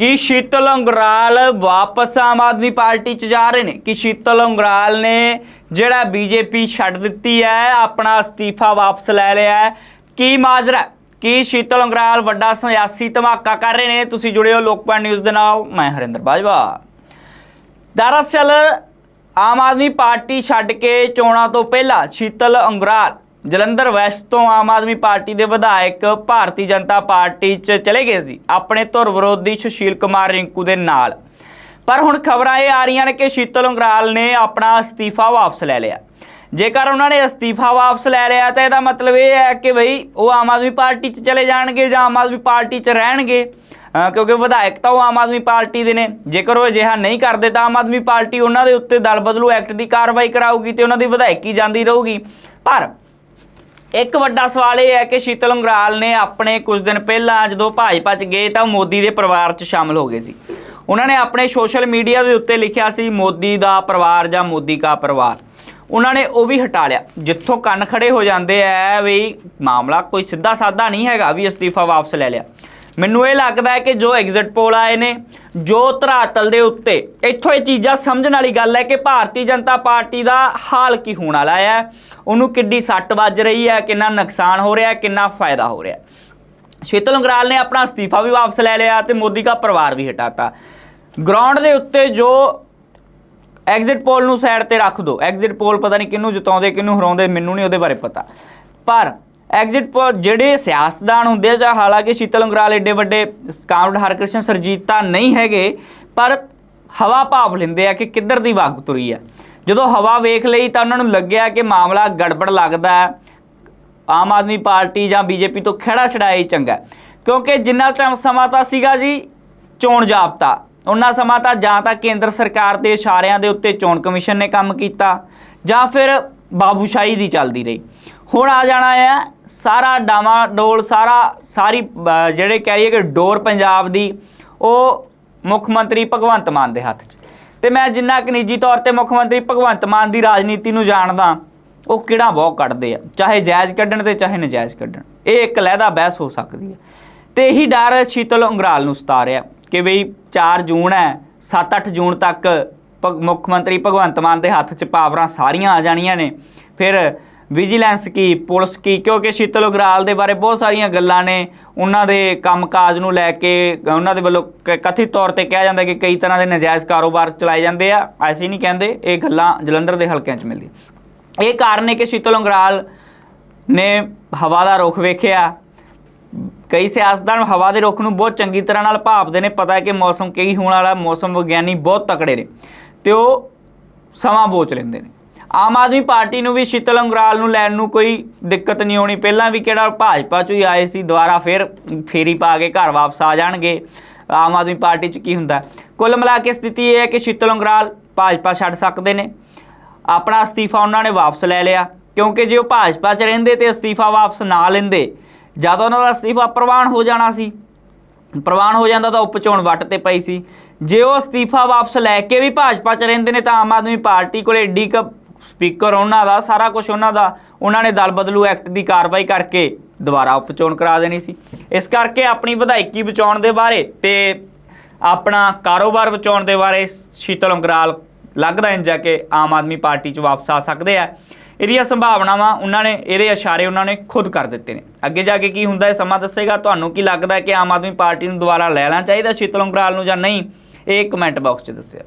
ਕਿ ਸ਼ੀਤਲ ਅੰਗਰਾਲ ਵਾਪਸ ਆਮ ਆਦਮੀ ਪਾਰਟੀ ਚ ਜਾ ਰਹੇ ਨੇ? ਕਿ ਸ਼ੀਤਲ ਅੰਗਰਾਲ ਨੇ ਜਿਹੜਾ ਬੀਜੇਪੀ ਛੱਡ ਦਿੱਤੀ ਹੈ, ਆਪਣਾ ਅਸਤੀਫਾ ਵਾਪਸ ਲੈ ਲਿਆ ਹੈ? ਕੀ ਮਾਜਰਾ ਕੀ ਸ਼ੀਤਲ ਅੰਗਰਾਲ ਵੱਡਾ ਸਿਆਸੀ ਧਮਾਕਾ ਕਰ ਰਹੇ ਨੇ? ਤੁਸੀਂ ਜੁੜੇ ਹੋ ਲੋਕਪਾਲ ਨਿਊਜ਼ ਦੇ ਨਾਲ, ਮੈਂ ਹਰਿੰਦਰ ਬਾਜਵਾ। ਦਰਅਸਲ, ਆਮ ਆਦਮੀ ਪਾਰਟੀ ਛੱਡ ਕੇ ਚੋਣਾਂ ਤੋਂ ਪਹਿਲਾਂ ਸ਼ੀਤਲ ਅੰਗਰਾਲ ਜਲੰਧਰ ਵੈਸਟ ਤੋਂ ਆਮ ਆਦਮੀ ਪਾਰਟੀ ਦੇ ਵਿਧਾਇਕ ਭਾਰਤੀ ਜਨਤਾ ਪਾਰਟੀ 'ਚ ਚਲੇ ਗਏ ਸੀ। ਆਪਣੇ ਧੁਰ ਵਿਰੋਧੀ ਸੁਸ਼ੀਲ ਕੁਮਾਰ ਰਿੰਕੂ ਦੇ ਨਾਲ। ਪਰ ਹੁਣ ਖਬਰਾਂ ਇਹ ਆ ਰਹੀਆਂ ਨੇ ਕਿ ਸ਼ੀਤਲ ਅੰਗਰਾਲ ਨੇ ਆਪਣਾ ਅਸਤੀਫਾ ਵਾਪਸ ਲੈ ਲਿਆ। ਜੇਕਰ ਉਹਨਾਂ ਨੇ ਅਸਤੀਫਾ ਵਾਪਸ ਲੈ ਲਿਆ ਤਾਂ ਇਹਦਾ ਮਤਲਬ ਇਹ ਹੈ ਕਿ ਭਈ ਉਹ ਆਮ ਆਦਮੀ ਪਾਰਟੀ 'ਚ ਚਲੇ ਜਾਣਗੇ ਜਾਂ ਆਮ ਆਦਮੀ ਪਾਰਟੀ 'ਚ ਰਹਿਣਗੇ। ਕਿਉਂਕਿ ਵਿਧਾਇਕ ਤਾਂ ਉਹ ਆਮ ਆਦਮੀ ਪਾਰਟੀ ਦੇ ਨੇ। ਜੇਕਰ ਉਹ ਅਜਿਹਾ ਨਹੀਂ ਕਰਦੇ ਤਾਂ ਆਮ ਆਦਮੀ ਪਾਰਟੀ ਉਹਨਾਂ ਦੇ ਉੱਤੇ ਦਲ ਬਦਲੂ ਐਕਟ ਦੀ ਕਾਰਵਾਈ ਕਰਾਊਗੀ ਤੇ ਉਹਨਾਂ ਦੀ ਵਿਧਾਇਕੀ ਜਾਂਦੀ ਰਹੂਗੀ। ਪਰ ਇੱਕ ਵੱਡਾ ਸਵਾਲ ਇਹ ਹੈ ਕਿ ਸ਼ੀਤਲ ਅੰਗਰਾਲ ਨੇ ਆਪਣੇ ਕੁਝ ਦਿਨ ਪਹਿਲਾਂ ਜਦੋਂ ਭਾਜਪਾ 'ਚ ਗਏ ਤਾਂ ਉਹ ਮੋਦੀ ਦੇ ਪਰਿਵਾਰ 'ਚ ਸ਼ਾਮਲ ਹੋ ਗਏ ਸੀ। ਉਹਨਾਂ ਨੇ ਆਪਣੇ ਸੋਸ਼ਲ ਮੀਡੀਆ ਦੇ ਉੱਤੇ ਲਿਖਿਆ ਸੀ, ਮੋਦੀ ਦਾ ਪਰਿਵਾਰ ਜਾਂ ਮੋਦੀ ਦਾ ਪਰਿਵਾਰ। ਉਹਨਾਂ ਨੇ ਉਹ ਵੀ ਹਟਾ ਲਿਆ। ਜਿੱਥੋਂ ਕੰਨ ਖੜੇ ਹੋ ਜਾਂਦੇ ਐ ਵੀ ਮਾਮਲਾ ਕੋਈ ਸਿੱਧਾ ਸਾਦਾ ਨਹੀਂ ਹੈਗਾ, ਵੀ ਅਸਤੀਫਾ ਵਾਪਸ ਲੈ ਲਿਆ। ਮੈਨੂੰ ਇਹ ਲੱਗਦਾ ਹੈ ਕਿ ਜੋ ਐਗਜ਼ਿਟ ਪੋਲ ਆਏ ਨੇ, ਜੋ ਧਰਾਤਲ ਦੇ ਉੱਤੇ, ਇੱਥੋਂ ਇਹ ਚੀਜ਼ਾਂ ਸਮਝਣ ਵਾਲੀ ਗੱਲ ਹੈ ਕਿ ਭਾਰਤੀ ਜਨਤਾ ਪਾਰਟੀ ਦਾ ਹਾਲ ਕੀ ਹੋਣ ਵਾਲਾ ਹੈ। ਉਹਨੂੰ ਕਿੱਡੀ ਸੱਟ ਵੱਜ ਰਹੀ ਹੈ, ਕਿੰਨਾ ਨੁਕਸਾਨ ਹੋ ਰਿਹਾ, ਕਿੰਨਾ ਫਾਇਦਾ ਹੋ ਰਿਹਾ। ਸ਼ੀਤਲ ਅੰਗਰਾਲ ਨੇ ਆਪਣਾ ਅਸਤੀਫਾ ਵੀ ਵਾਪਸ ਲੈ ਲਿਆ ਤੇ ਮੋਦੀ ਦਾ ਪਰਿਵਾਰ ਵੀ ਹਟਾਤਾ। ਗਰਾਊਂਡ ਦੇ ਉੱਤੇ ਜੋ ਐਗਜ਼ਿਟ ਪੋਲ ਨੂੰ ਸਾਈਡ ਤੇ ਰੱਖ ਦਿਓ ਐਗਜ਼ਿਟ ਪੋਲ ਪਤਾ ਨਹੀਂ ਕਿਹਨੂੰ ਜਿਤਾਉਂਦੇ, ਕਿਹਨੂੰ ਹਰਾਉਂਦੇ, ਮੈਨੂੰ ਨਹੀਂ ਉਹਦੇ ਬਾਰੇ ਪਤਾ। ਪਰ ਐਗਜ਼ਿਟ ਪੋਲ ਜਿਹੜੇ ਸਿਆਸਤਦਾਨ ਹੁੰਦੇ ਆ ਜਾਂ ਹਾਲਾਂਕਿ ਸ਼ੀਤਲ ਅੰਗਰਾਲ ਏਡੇ ਵੱਡੇ ਕਾਮਰੇਡ ਹਰਕ੍ਰਿਸ਼ਨ ਸਰਜੀਤ ਨਹੀਂ ਹੈਗੇ, ਪਰ ਹਵਾ ਭਾਵ ਲੈਂਦੇ ਆ ਕਿ ਕਿੱਧਰ ਦੀ ਵਗ ਤੁਰੀ ਆ। ਜਦੋਂ ਹਵਾ ਵੇਖ ਲਈ ਤਾਂ ਉਹਨਾਂ ਨੂੰ ਲੱਗਿਆ ਕਿ ਮਾਮਲਾ ਗੜਬੜ ਲੱਗਦਾ ਹੈ। ਆਮ ਆਦਮੀ ਪਾਰਟੀ ਜਾਂ ਬੀਜੇਪੀ ਤੋਂ ਖੜਾ ਛੜਾਇਆ ਹੀ ਚੰਗਾ ਕਿਉਂਕਿ ਜਿੰਨਾ ਚਿਰ ਸਮਾਂ ਤਾਂ ਸੀਗਾ ਜੀ, ਚੋਣ ਜਾਬਤਾ। ਉਹਨਾਂ ਸਮਾਂ ਤਾਂ ਜਾਂ ਤਾਂ ਕੇਂਦਰ ਸਰਕਾਰ ਦੇ ਇਸ਼ਾਰਿਆਂ ਦੇ ਉੱਤੇ ਚੋਣ ਕਮਿਸ਼ਨ ਨੇ ਕੰਮ ਕੀਤਾ ਜਾਂ ਫਿਰ ਬਾਬੂਸ਼ਾਹੀ ਦੀ ਚੱਲਦੀ ਰਹੀ। ਹੁਣ ਆ ਜਾਣਾ ਹੈ ਸਾਰਾ ਡਾਮਾ ਡੋਲ, ਸਾਰਾ ਸਾਰੀ ਜਿਹੜੇ ਕਹਿ ਲਈਏ ਕਿ ਡੋਰ ਪੰਜਾਬ ਦੀ, ਉਹ ਮੁੱਖ ਮੰਤਰੀ ਭਗਵੰਤ ਮਾਨ ਦੇ ਹੱਥ 'ਚ। ਤੇ ਮੈਂ ਜਿੰਨਾ ਕੁ ਨਿੱਜੀ ਤੌਰ ਤੇ ਮੁੱਖ ਮੰਤਰੀ ਭਗਵੰਤ ਮਾਨ ਦੀ ਰਾਜਨੀਤੀ ਨੂੰ ਜਾਣਦਾ, ਉਹ ਕਿਹੜਾ ਬਹੁਤ ਕੱਢਦੇ ਆ, ਚਾਹੇ ਜਾਇਜ਼ ਕੱਢਣ ਤੇ ਚਾਹੇ ਨਜਾਇਜ਼ ਕੱਢਣ। ਇਹ ਇੱਕ ਲਹਿਦਾ ਬਹਿਸ ਹੋ ਸਕਦੀ ਹੈ। ਤੇ ਇਹੀ ਡਰ ਸ਼ੀਤਲ ਅੰਗਰਾਲ ਨੂੰ ਸਤਾ ਰਿਹਾ ਕਿ ਬਈ 4 ਜੂਨ ਹੈ 7-8 ਜੂਨ ਤੱਕ ਭਗ- ਮੁੱਖ ਮੰਤਰੀ ਭਗਵੰਤ ਮਾਨ ਦੇ ਹੱਥ 'ਚ ਪਾਵਰਾਂ ਸਾਰੀਆਂ ਆ ਜਾਣੀਆਂ ਨੇ। ਫਿਰ ਵਿਜੀਲੈਂਸ ਕੀ, ਪੁਲਿਸ ਕੀ? ਕਿਉਂਕਿ ਸ਼ੀਤਲ ਅੰਗਰਾਲ ਦੇ ਬਾਰੇ ਬਹੁਤ ਸਾਰੀਆਂ ਗੱਲਾਂ ਨੇ। ਉਹਨਾਂ ਦੇ ਕੰਮਕਾਜ ਨੂੰ ਲੈ ਕੇ, ਉਹਨਾਂ ਦੇ ਵੱਲੋਂ ਕ- ਕਥਿਤ ਤੌਰ ਤੇ ਕਿਹਾ ਜਾਂਦਾ ਕਿ ਕਈ ਤਰ੍ਹਾਂ ਦੇ ਨਜਾਇਜ਼ ਕਾਰੋਬਾਰ ਚਲਾਏ ਜਾਂਦੇ ਆ। ਐਸੀ ਨਹੀਂ ਕਹਿੰਦੇ, ਇਹ ਗੱਲਾਂ ਜਲੰਧਰ ਦੇ ਹਲਕਿਆਂ 'ਚ ਮਿਲਦੀਆਂ। ਇਹ ਕਾਰਨ ਹੈ ਕਿ ਸ਼ੀਤਲ ਅੰਗਰਾਲ ਨੇ ਹਵਾ ਦਾ ਰੁਖ ਵੇਖਿਆ। ਕਈ ਸਿਆਸਤਦਾਨ ਹਵਾ ਦੇ ਰੁਖ ਨੂੰ ਬਹੁਤ ਚੰਗੀ ਤਰ੍ਹਾਂ ਨਾਲ ਭਾਪਦੇ ਨੇ। ਪਤਾ ਹੈ ਕਿ ਮੌਸਮ ਕੀ ਹੋਣ ਵਾਲਾ ਮੌਸਮ ਵਿਗਿਆਨੀ ਬਹੁਤ ਤਕੜੇ ਨੇ ਤੇ ਉਹ ਸਮਾਂ ਬੋਚ ਲੈਂਦੇ ਨੇ। ਆਮ ਆਦਮੀ ਪਾਰਟੀ ਨੂੰ ਵੀ ਸ਼ੀਤਲ ਅੰਗਰਾਲ ਨੂੰ ਲੈਣ ਨੂੰ ਕੋਈ ਦਿੱਕਤ ਨਹੀਂ ਹੋਣੀ। ਪਹਿਲਾਂ ਵੀ ਕਿਹੜਾ ਭਾਜਪਾ ਚੋਂ ਹੀ ਆਏ ਸੀ, ਦੁਬਾਰਾ ਫਿਰ ਫੇਰੀ ਪਾ ਕੇ ਘਰ ਵਾਪਸ ਆ ਜਾਣਗੇ। ਆਮ ਆਦਮੀ ਪਾਰਟੀ 'ਚ ਕੀ ਹੁੰਦਾ? ਕੁੱਲ ਮਿਲਾ ਕੇ ਸਥਿਤੀ ਇਹ ਹੈ ਕਿ ਸ਼ੀਤਲ ਅੰਗਰਾਲ ਭਾਜਪਾ ਛੱਡ ਸਕਦੇ ਨੇ। ਆਪਣਾ ਅਸਤੀਫਾ ਉਹਨਾਂ ਨੇ ਵਾਪਸ ਲੈ ਲਿਆ। ਕਿਉਂਕਿ ਜੇ ਉਹ ਭਾਜਪਾ 'ਚ ਰਹਿੰਦੇ ਤੇ ਅਸਤੀਫਾ ਵਾਪਸ ਨਾ ਲੈਂਦੇ, ਜਦੋਂ ਉਹਨਾਂ ਦਾ ਅਸਤੀਫਾ ਪ੍ਰਵਾਨ ਹੋ ਜਾਣਾ ਸੀ। ਪ੍ਰਵਾਨ ਹੋ ਜਾਂਦਾ ਤਾਂ ਉਪਚੋਣ ਵੱਟ ਤੇ ਪਈ ਸੀ। ਜੇ ਉਹ ਅਸਤੀਫਾ ਵਾਪਸ ਲੈ ਕੇ ਵੀ ਭਾਜਪਾ 'ਚ ਰਹਿੰਦੇ ਨੇ ਤਾਂ ਆਮ ਆਦਮੀ ਪਾਰਟੀ ਕੋਲੇ ਏਡੀ ਕ ਸਪੀਕਰ ਉਹਨਾਂ ਦਾ, ਸਾਰਾ ਕੁਝ ਉਹਨਾਂ ਦਾ। ਉਹਨਾਂ ਨੇ ਦਲ ਬਦਲੂ ਐਕਟ ਦੀ ਕਾਰਵਾਈ ਕਰਕੇ ਦੁਬਾਰਾ ਉਪਚੋਣ ਕਰਾ ਦੇਣੀ ਸੀ। ਇਸ ਕਰਕੇ ਆਪਣੀ ਵਿਧਾਇਕੀ ਬਚਾਉਣ ਦੇ ਬਾਰੇ ਤੇ ਆਪਣਾ ਕਾਰੋਬਾਰ ਬਚਾਉਣ ਦੇ ਬਾਰੇ ਸ਼ੀਤਲ ਅੰਗਰਾਲ ਲੱਗਦਾ ਇੰਜ ਜਾ ਕੇ ਆਮ ਆਦਮੀ ਪਾਰਟੀ 'ਚ ਵਾਪਸ ਆ ਸਕਦੇ ਆ। ਇਹਦੀਆਂ ਸੰਭਾਵਨਾਵਾਂ ਉਹਨਾਂ ਨੇ, ਇਹਦੇ ਇਸ਼ਾਰੇ ਉਹਨਾਂ ਨੇ ਖੁਦ ਕਰ ਦਿੱਤੇ ਨੇ। ਅੱਗੇ ਜਾ ਕੇ ਕੀ ਹੁੰਦਾ ਹੈ ਸਮਾਂ ਦੱਸੇਗਾ। ਤੁਹਾਨੂੰ ਕੀ ਲੱਗਦਾ ਹੈ ਕਿ ਆਮ ਆਦਮੀ ਪਾਰਟੀ ਨੂੰ ਦੁਬਾਰਾ ਲੈਣਾ ਚਾਹੀਦਾ ਸ਼ੀਤਲ ਅੰਗਰਾਲ ਨੂੰ ਜਾਂ ਨਹੀਂ? ਇਹ ਕਮੈਂਟ ਬਾਕਸ 'ਚ ਦੱਸਿਓ